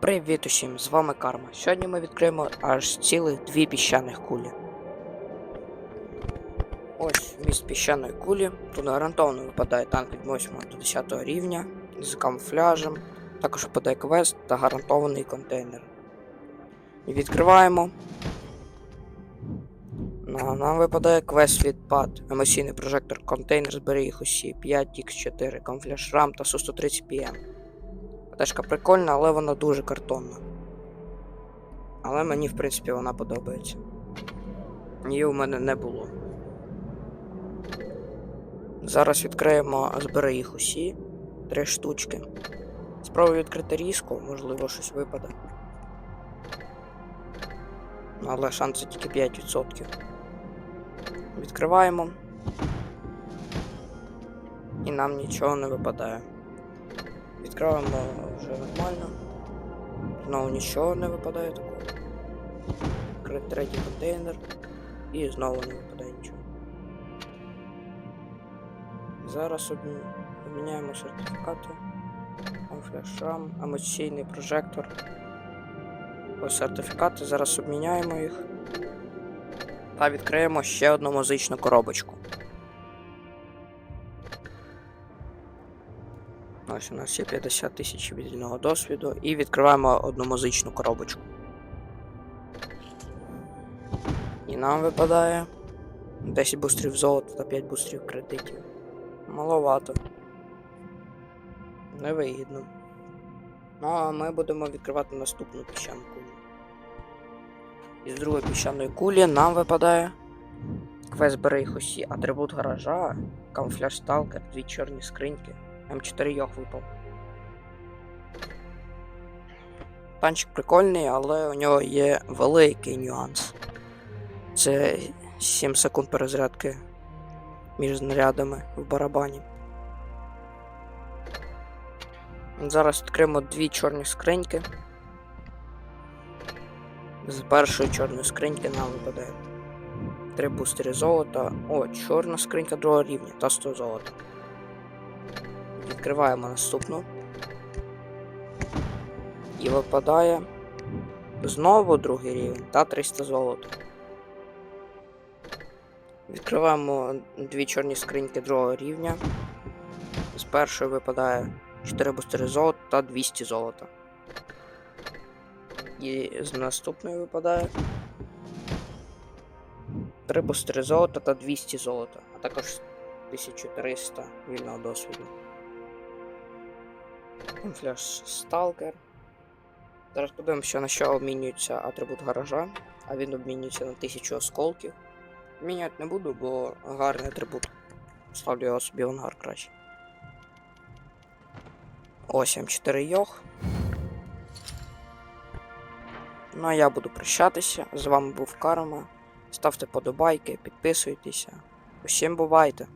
Привіт усім, з вами Карма. Сьогодні ми відкриємо аж цілих дві піщаних кулі. Ось міст піщаної кулі. Тут гарантовано випадає танк від 8 до 10 рівня з камуфляжем. Також випадає квест та гарантований контейнер. Відкриваємо. На, нам випадає квест від PAD, емоційний прожектор контейнер, збери їх усі 5x4, камуфляж RAM та Су-130 PM. Пташка прикольна, але вона дуже картонна. Але мені, в принципі, вона подобається. Її у мене не було. Зараз відкриємо, збери їх усі. Три штучки. Спробую відкрити різко, можливо, щось випаде. Ну, Але шанси тільки 5%. Відкриваємо. І нам нічого не випадає. Відкриваємо вже нормально. Знову нічого не випадає такого. Відкрити третій контейнер. І знову не випадає нічого. Зараз обміняємо сертифікати. Флешрам, емоційний прожектор. Ось сертифікати, зараз обміняємо їх. Та відкриємо ще одну музичну коробочку. Ось у нас є 50 тисяч вільного досвіду і відкриваємо одну музичну коробочку. І нам випадає 10 бустрів золота та 5 бустрів кредитів. Маловато. Невигідно. Ну а ми будемо відкривати наступну піщану кулю. Із другої піщаної кулі нам випадає квест бери їх усі, атрибут гаража, камуфляж сталкер, дві чорні скриньки. М4 йох випав. Танчик прикольний, але у нього є великий нюанс. Це 7 секунд перезарядки між знарядами в барабані. Зараз відкриємо дві чорні скриньки. З першої чорної скриньки нам випадає. Три бустери золота. О, чорна скринька другого рівня та 100 золота. Відкриваємо наступну. І випадає знову другий рівень та 300 золота. Відкриваємо дві чорні скриньки другого рівня. З першої випадає 4 бустери золота та 200 золота. І з наступної випадає 3 бустери золота та 200 золота, а також 1300 вільного досвіду. Фляж Сталкер. Зараз подивимося, на що обмінюється атрибут гаража, а він обмінюється на 1000 осколків. Міняти не буду, бо гарний атрибут. Ставлю його собі в ангар краще. Ось М4 Йох. Ну а я буду прощатися. З вами був Карма. Ставте подобайки, підписуйтеся. Усім бувайте!